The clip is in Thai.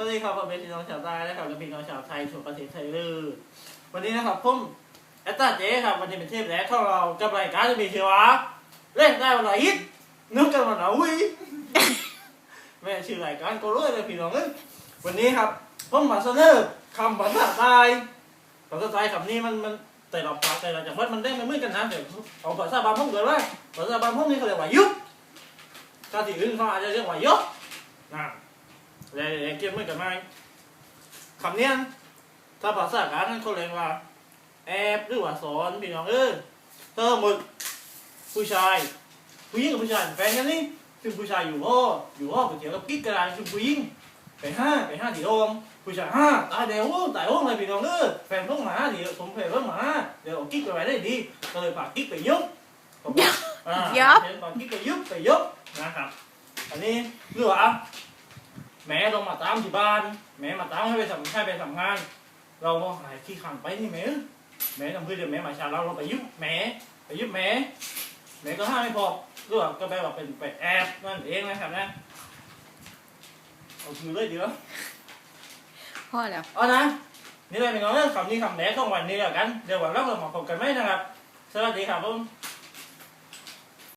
สวัสดีครับผมเป็นพี่น้องชาวใต้นะครับและพี่น้องชาวไทยทั่วประเทศไทยเลยวันนี้นะครับผมแอตตาเจ๊ครับวันนี้เป็นเทปแรกของเรากับรายการจะมีชื่อว่าเล่นได้วันไหนอิดนึกกันวันไหนอุ้ยแม่ชื่อรายการก็รู้เลยพี่น้องเอ้ยวันนี้ครับผมมาเสนอคำภาษาใต้ภาษาใต้คำนี้มันมันแต่ละภาคแต่ละจังหวัดมันได้ไม่เหมือนกันนะเดี๋ยวเอาภาษาบางพงเกิดว่าภาษาบางพุ่งนี่เขาเรียกว่ายุบถ้าที่อื่นเขาอาจจะเรียกว่ายกนะ แล้วแล้วเกี่ยวเหมือกันไหมคำเนี้ยถ้าภาษากลางนั้นเขาเรียกว่า แอบหรือว่าสอนพี่น้องเอ้ยถ้าสมมติผู้ชายผู้หญิงกับผู้ชายแฟนกันนี่ซึ่งผู้ชายอยู่ห้ออยู่ห้อก๋วยเตี๋ยวกับกิ๊กกระดานซึ่งผู้หญิงไปห้าไปห้าที่โรงผู้ชายห้าตายเดี๋ยวตายห้องเลยพี่น้องเออแฟนต้องมาเดี๋ยวผมแฟนต้องมาเดี๋ยวกิ๊กไปไว้ได้ดีก็เลยฝากกิ๊กไปยุบยุบเห็นฝากกิ๊กไปยุบไปยุบนะครับอันนี้เรื่องว่า แม่ลงมาตามที่บ้าน แม่มาตามให้ไปทำให้ไปทำงาน เราก็หายขี้ขันไปนี่แม่แม่ทำเพื่อเดี๋ยวแม่มาชาเราเราไปยุบแม่ไปยุบแม่แม่ก็ห้ามไม่พอเรื่องก็แปลว่าเป็นเป็ดแอบนั่นเองนะครับนะเอาคือเลยเดี๋ยวพอแล้วเอานะนี่เลยเป็นของเรื่องคำนี้คำแรกของวันนี้แล้วกัน เดี๋ยววันหลังเรามาพบกันไหมนะครับสวัสดีครับผม